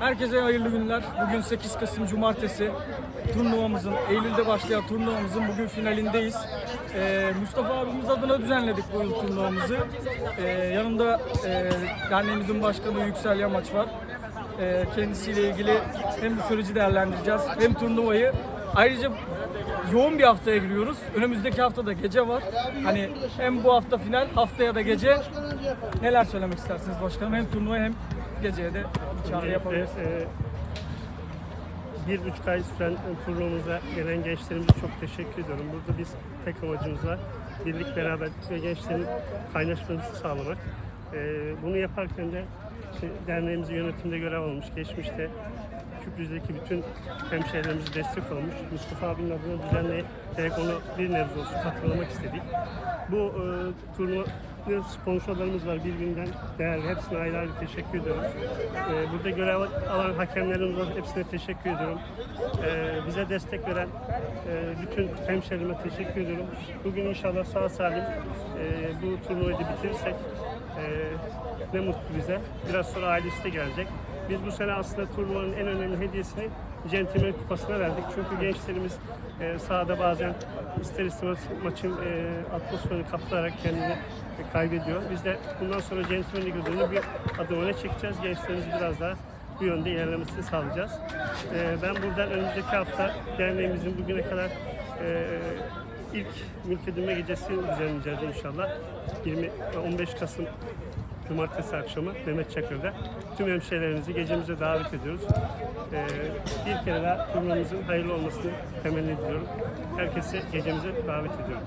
Herkese hayırlı günler. Bugün 8 Kasım Cumartesi. Turnuvamızın, Eylül'de başlayan turnuvamızın bugün finalindeyiz. Ee, Mustafa abimiz adına düzenledik bu yıl turnuvamızı. Ee, yanımda e, derneğimizin başkanı Yüksel Yamaç var. Ee, kendisiyle ilgili hem süreci değerlendireceğiz hem turnuvayı. Ayrıca yoğun bir haftaya giriyoruz. Önümüzdeki haftada gece var. Hani hem bu hafta final, haftaya da gece. Neler söylemek istersiniz başkanım? Hem turnuva hem geceye de çağrı yapabiliriz. Öncelikle, e, bir buçuk ay süren turnuvamıza gelen gençlerimize çok teşekkür ediyorum. Burada biz tek amacımız var. Birlik, beraberlik ve gençlerin kaynaşmasını sağlamak. E, bunu yaparken de işte derneğimizin yönetimde görev almış. Geçmişte Kübrüs'teki bütün hemşehrilerimize destek olmuş. Mustafa abinin adına düzenleyerek onu bir nebze olsun hatırlamak istedik. Bu e, turnuvanın sponsorlarımız var birbirinden değerli. Hepsine ayrı ayrı teşekkür ediyorum. E, burada görev alan hakemlerimiz var. Hepsine teşekkür ediyorum. E, bize destek veren e, bütün hemşehrime teşekkür ediyorum. Bugün inşallah sağ salim e, bu turnuvayı da bitirirsek e, ne mutlu bize. Biraz sonra ailesi de gelecek. Biz bu sene aslında turnuvanın en önemli hediyesini Centilmen Kupası'na verdik. Çünkü gençlerimiz e, sahada bazen ister istemez maçın e, atmosferini kapatarak kendini e, kaybediyor. Biz de bundan sonra Centilmen Ligi ödülünü bir adım öne çekeceğiz. Gençlerimiz biraz daha bu yönde ilerlemesini sağlayacağız. E, ben buradan önümüzdeki hafta derneğimizin bugüne kadar e, ilk mülkedinme gecesi düzenleyeceğiz inşallah. 20 15 Kasım Cumartesi akşamı Mehmet Çakır'da tüm hemşehrilerimizi gecemize davet ediyoruz. Ee, bir kere daha turnuvamızın hayırlı olmasını temenni ediyorum. Herkesi gecemize davet ediyorum.